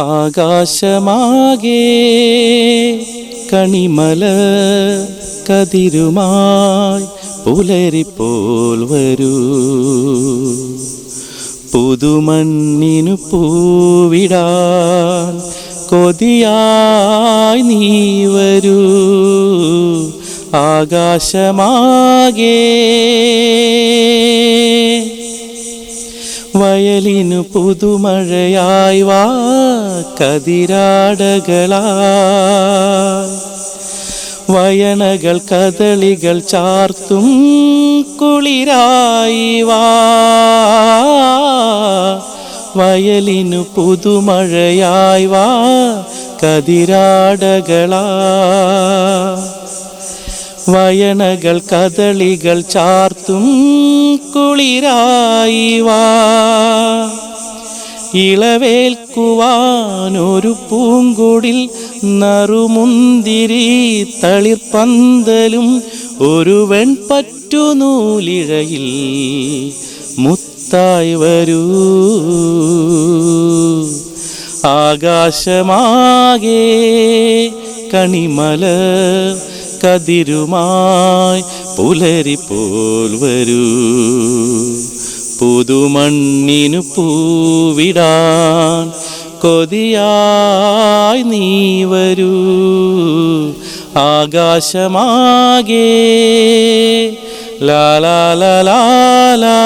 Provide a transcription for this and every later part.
ആകാശമാകെ കണിമല കതിരുമായി പുലരിപ്പോൽ വരൂ. പുതുമണ്ണിനു പൂവിടാൻ കൊതിയായി നീ വരൂ. ആകാശമാകെ വയലിനു പുതുമഴയായി വാ കതിരാടകളാ. വയണകൾ കദളികൾ ചാർത്തും കുളിരായി വാ. വയലിനു പുതുമഴയായി വാ കതിരാടകളാ. വയണകൾ കദളികൾ ചാർത്തും കുളിരായി വാ. ഇളവേൽക്കുവാനൊരു പൂങ്കുടിൽ നറുമുന്തിരി തളിർപ്പന്തലും ഒരു വെൺപറ്റു നൂലിഴയിൽ മുത്തായി വരൂ. ആകാശമാകെ കണിമല കതിരുമായി പുലരിപ്പോൽ വരൂ. പുതുമണ്ണിനു പൂവിടാൻ കൊതിയായി നീ വരൂ. ആകാശമാകെ ലാലാ ലാലാ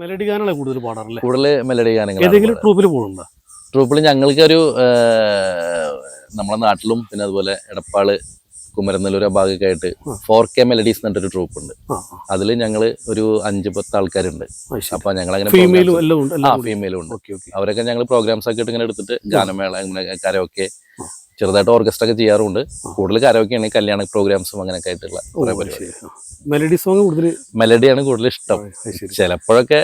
മെലഡി ഗാനങ്ങളെ കൂടുതൽ പാടാറില്ലേ കൂടുതൽ മെലഡി ഗാനങ്ങൾ ഏതെങ്കിലും ട്രൂപ്പിൽ പോകുന്നുണ്ടോ ട്രൂപ്പിൽ ഞങ്ങൾക്കൊരു ഒരു നമ്മളെ നാട്ടിലും പിന്നെ അതുപോലെ എടപ്പാൾ കുമരനെല്ലൂർ ഭാഗമൊക്കെ ആയിട്ട് ഫോർ കെ മെലഡീസ് എന്നിട്ടൊരു ട്രൂപ്പ് ഉണ്ട് അതിൽ ഞങ്ങൾ ഒരു അഞ്ച് പത്ത് ആൾക്കാരുണ്ട്. അപ്പൊ ഞങ്ങൾ അങ്ങനെ ഫീമെയിലും ഉണ്ട് അവരൊക്കെ ഞങ്ങൾ പ്രോഗ്രാംസ് ഒക്കെ ഇട്ട് ഇങ്ങനെ എടുത്തിട്ട് ഗാനമേള ഇങ്ങനെ കരോക്കെ ചെറുതായിട്ട് ഓർക്കസ്ട്ര ഒക്കെ ചെയ്യാറുണ്ട്. കൂടുതൽ കരോക്കെയാണ് കല്യാണ പ്രോഗ്രാംസും അങ്ങനെയൊക്കെ ആയിട്ടുള്ള മെലഡി സോങ് കൂടുതൽ മെലഡിയാണ് കൂടുതൽ ഇഷ്ടം. ചിലപ്പോഴൊക്കെ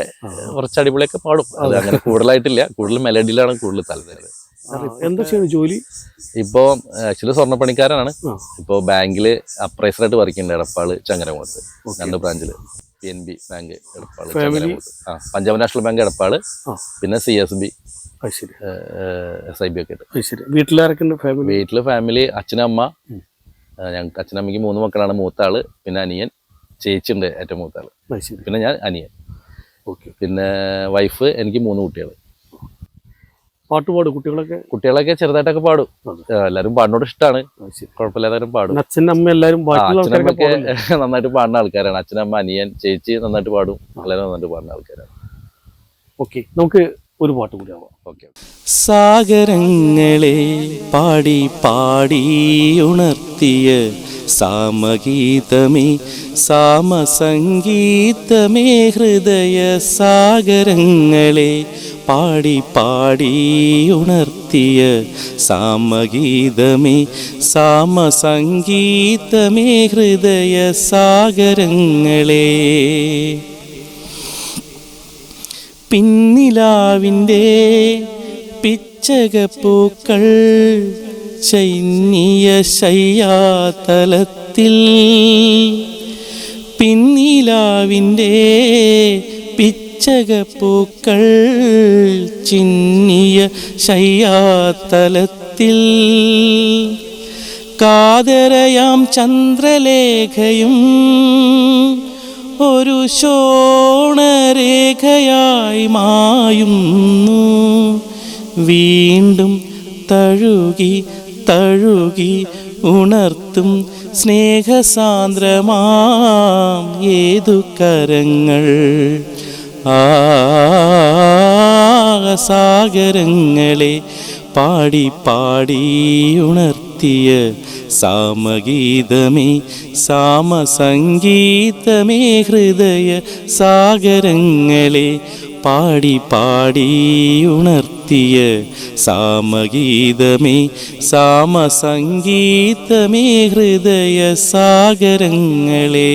കുറച്ച് അടിപൊളിയൊക്കെ പാടും. അത് അങ്ങനെ കൂടുതലായിട്ടില്ല. കൂടുതൽ മെലഡിയിലാണ് കൂടുതൽ താല്പര്യം. എന്താ ചെയ്യുന്നത് ജോലി? ഇപ്പോ ആക്ച്വലി സ്വർണപ്പണിക്കാരനാണ്. ഇപ്പോൾ ഇപ്പോ ബാങ്കിൽ അപ്രൈസറായിട്ട് വർക്ക് ചെയ്യുന്നുണ്ട് എടപ്പാൾ ചങ്ങരകുളത്ത്. രണ്ട് ബ്രാഞ്ചിൽ. P N B bank Edappal? ചങ്ങരകുളത്ത്. ആ പഞ്ചാബ് നാഷണൽ ബാങ്ക് എടപ്പാൾ. പിന്നെ C S B S I B ഒക്കെ വീട്ടിലാരൊക്കെ ഉണ്ട് ഫാമിലി വീട്ടിൽ ഫാമിലി അച്ഛനമ്മ ഞങ്ങൾക്ക് അച്ഛനമ്മയ്ക്ക് മൂന്ന് മക്കളാണ്. മൂത്ത ആൾ പിന്നെ അനിയൻ ചേച്ചിയുണ്ട് ഏറ്റവും മൂത്ത ആൾ പിന്നെ ഞാൻ അനിയൻ. ഓക്കെ. പിന്നെ വൈഫ് എനിക്ക് മൂന്ന് കുട്ടികൾ പാട്ട് പാടും കുട്ടികളൊക്കെ? കുട്ടികളൊക്കെ ചെറുതായിട്ടൊക്കെ പാടും. എല്ലാരും എല്ലാവരും പാടിനോട് ഇഷ്ടമാണ് കുഴപ്പമില്ലാതെ പാടും. അച്ഛനമ്മ എല്ലാരും എല്ലാവരും അച്ഛനമ്മയൊക്കെ? നന്നായിട്ട് പാടുന്ന ആൾക്കാരാണ്. അച്ഛനമ്മ അനിയൻ ചേച്ചി നന്നായിട്ട് പാടും. എല്ലാവരും നന്നായിട്ട് പാടുന്ന ആൾക്കാരാണ്. ഓക്കെ. നമുക്ക് ഒരു പാട്ട് കൂടി ആവാം. ഓക്കെ സാഗരങ്ങളെ പാടി പാടി ഉണർത്തിയ സാമഗീതമേ സാമസംഗീതമേ ഹൃദയ സാഗരങ്ങളെ പാടി പാടി ഉണർത്തിയ സാമഗീതമേ സാമസംഗീതമേ ഹൃദയ സാഗരങ്ങളെ. പിന്നിലാവിന്റെ പിച്ചകപ്പൂക്കൾ ചൈന്നിയ ശയ്യാതലത്തിൽ. പിന്നിലാവിന്റെ പിച്ചകപ്പൂക്കൾ ചിന്നിയ ശയ്യാതലത്തിൽ. കാതരയാം ചന്ദ്രലേഖയും ഒരു ശോണരേഖയായി മായുന്നു. വീണ്ടും തഴുകി തഴുകി ഉണർത്തും സ്നേഹസാന്ദ്രമാം ഏതു കരങ്ങൾ. ആസാഗരങ്ങളെ പാടി പാടി ഉണർത്തിയ സാമഗീതമേ സാമസംഗീതമേ ഹൃദയ സാഗരങ്ങളെ പാടി പാടി ഉണർത്തിയ സാമഗീതമേ സാമസംഗീതമേ ഹൃദയ സാഗരങ്ങളെ.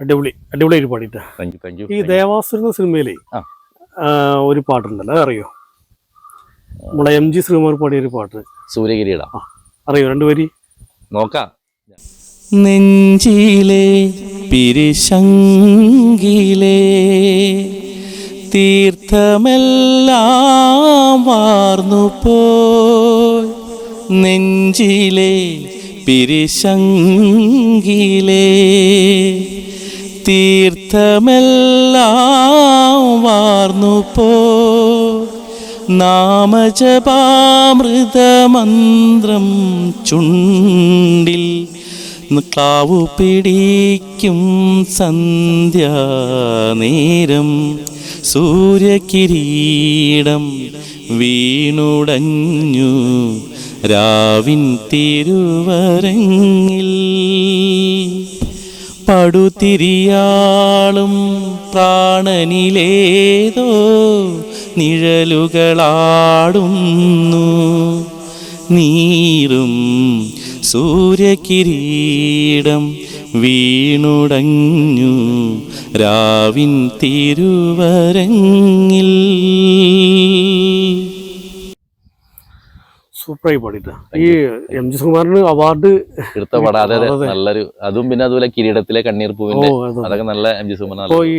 അടിപൊളി അടിപൊളി അടിപൊളിയായിട്ട് പാടിയിട്ട് ഈ ദേവാസുര സിനിമയിലെ ഒരു പാട്ടുണ്ടല്ലോ അതറിയോ? നമ്മളെ എം ജി ശ്രീകുമാർ പാടിയ ഒരു പാട്ട്. സൂര്യകിരീടം. അറിയോ? രണ്ടു വരി. നോക്കാം. നെഞ്ചിലെ പിരിശങ്കിലെ തീർത്ഥമെല്ലാം വാർന്നു പോയി. നെഞ്ചിലെ പിരിശങ്കിലെ തീർത്ഥമെല്ലാം വാർന്നു പോ നാമജപാമൃതമന്ത്രം ചുണ്ടിൽ ക്ലാവു പിടിക്കും സന്ധ്യാനേരം. സൂര്യകിരീടം വീണുടഞ്ഞു രാവിൻ തിരുവരങ്ങിൽ. പടുതിരിയാളും പ്രാണനിലേതോ നിഴലുകളാടുന്നു. നീറും സൂര്യകിരീടം വീണുടഞ്ഞു. രാവിൻ തിരുവരങ്ങിൽ സൂപ്പറായി പാടിയിട്ട് ഈ എം ജി സുകുമാരന് അവാർഡ് എടുത്ത പടം. അതെ അതെ. അതെ. നല്ലൊരു അതും പിന്നെ അതുപോലെ കിരീടത്തിലെ കണ്ണീർ പൂവിന്റെ അതൊക്കെ നല്ല എം ജി സുകുമാർ അപ്പോ ഈ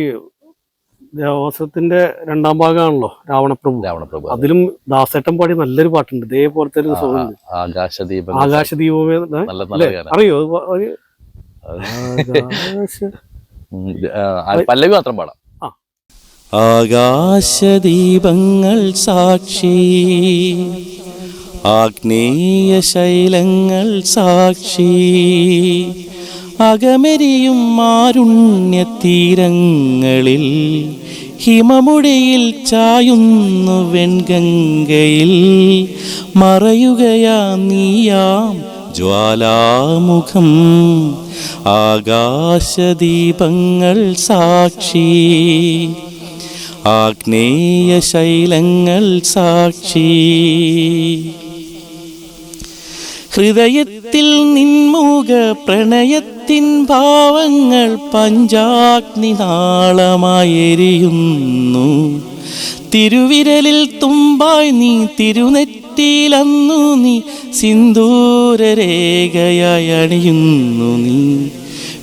ദേവസ്വത്തിന്റെ രണ്ടാം ഭാഗമാണല്ലോ രാവണപ്രഭു. രാവണപ്രഭു അതിലും ദാസേട്ടൻ പാടി നല്ലൊരു പാട്ടുണ്ട്. ഇതേപോലത്തെ ഒരു സുഖം ആകാശദീപം ആകാശദീപമേ അറിയോ? ഒരു പല്ലവി മാത്രം പാടാം. ആകാശദീപങ്ങൾ സാക്ഷി. ആഗ്നേയ ശൈലങ്ങൾ സാക്ഷി. അകമെരിയും മാരുണ്യത്തീരങ്ങളിൽ ഹിമമുടിയിൽ ചായുന്നു വെൺഗംഗയിൽ. മറയുകയാ നീയാം ജ്വാലാമുഖം. ആകാശദീപങ്ങൾ സാക്ഷി. ആഗ്നേയ ശൈലങ്ങൾ സാക്ഷി. ഹൃദയത്തിൽ നിൻമുഖ പ്രണയത്തിൻ ഭാവങ്ങൾ പഞ്ചാഗ്നി നാളമായെരിയുന്നു തിരുവിരലിൽ തുമ്പായി നീ തിരുനെറ്റിയിലന്നു നീ സിന്ദൂരരേഖയായി അണിയുന്നു നീ.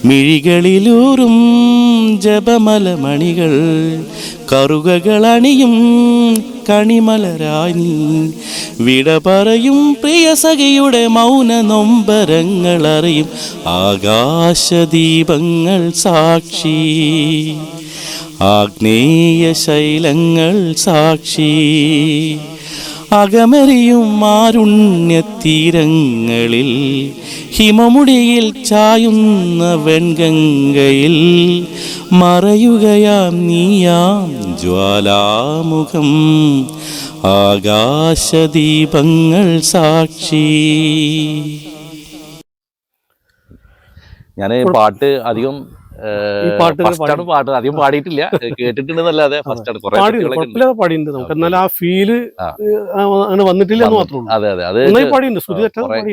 മിഴികളിലൂറും ജപമലമണികൾ കറുകകളണിയും കണിമലരായി നീ വിട പറയും പ്രിയസഖിയുടെ മൗന നൊമ്പരങ്ങൾ അറിയും ആകാശദീപങ്ങൾ സാക്ഷി ആഗ്നേയ ശൈലങ്ങൾ സാക്ഷി. അകമറിയും മാരുണ്യത്തീരങ്ങളിൽ ഹിമമുടിയിൽ ചായുന്ന വെൺഗംഗയിൽ മറയുകയാം നീയാം ജ്വാലാമുഖം. ആകാശദീപങ്ങൾ സാക്ഷി. ഞാൻ പാട്ട് അധികം ഈ പാട്ട്. അധികം പാടിയിട്ടില്ല. കേട്ടിട്ടുണ്ടെന്നല്ലാതെ ഫസ്റ്റ് ആണ്. കുറെ പാടിയിട്ടുണ്ട് നമുക്ക്. എന്നാൽ ആ ഫീൽ. അങ്ങനെ വന്നിട്ടില്ല അതെ അതെ. അത്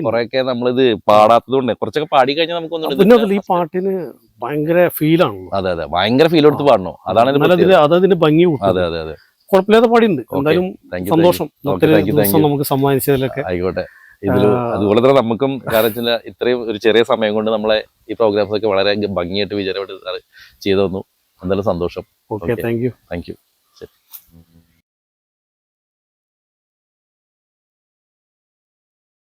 കുറെയൊക്കെ നമ്മളിത് പാടാത്തതുകൊണ്ട് കുറച്ചൊക്കെ പാടി കഴിഞ്ഞാൽ നമുക്ക് ഈ പാട്ടിന് ഭയങ്കര ഫീലാണല്ലോ അതെ അതെ. ഭയങ്കര ഫീൽ എടുത്ത് പാടണോ? അതാണ് അതിന്റെ എന്നാൽ അതിന് പ്രത്യേകത. അതതിന് ഭംഗി അതെ അതെ അതെ. കുഴപ്പമില്ലാതെ പാടിയിട്ടുണ്ട്. എന്തായാലും സന്തോഷം. നമുക്ക് സമ്മാനിച്ചതിലൊക്കെ. ആയിക്കോട്ടെ. ഇതിൽ അതുപോലെ തന്നെ നമുക്കും കാരണം വെച്ചാൽ ഇത്രയും ഒരു ചെറിയ സമയം കൊണ്ട് നമ്മളെ ഈ പ്രോഗ്രാംസ് ഒക്കെ വളരെ ഭംഗിയായിട്ട് വിചാരമായിട്ട് ചെയ്തു തന്നു. എന്തായാലും സന്തോഷം. Okay. Thank you thank you